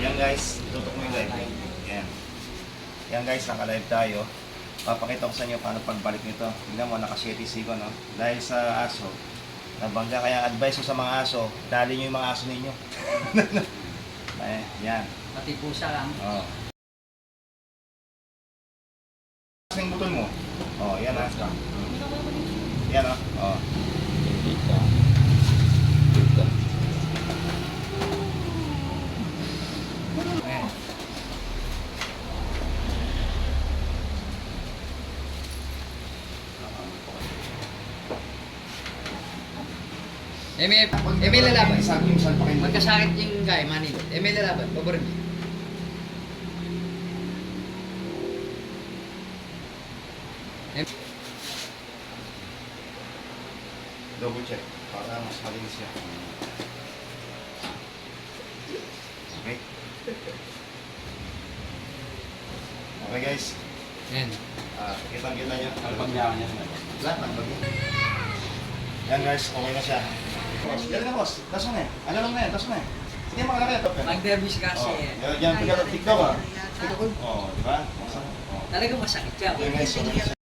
guys, tutok mo yung live. Yan. Yan guys, naka-live tayo. Papakita ko sa inyo paano pagbalik nito. Tingnan mo, naka-7 sigo, no? Dahil sa aso, nabangga kaya advice ko sa mga aso, dali nyo yung mga aso ninyo. eh, yan. Pati pusa lang. Oh. Kasing butol mo. Oh, yan ah. Yan ah. Oh. Eme, Eme lalaban. Sabi yung salpakin mo. Magkasakit yung guy, manilo. Eme lalaban, paborin mo. Double check. Para mas malinis yan. Okay. Okay guys. Ayan. Ah, kitang-kita niyo. Alpagyawan niya. Lahat ng bagay. Yan guys, okay na siya. Boss, yan na boss. Mo na eh. Ano lang na yan, mo na eh. Sige, makalaki ito. Mag-dervish kasi Oh, eh. yan, yan, tignan, tignan ba? Oh, di ba? Oh. Talagang masakit siya. Okay guys, na siya.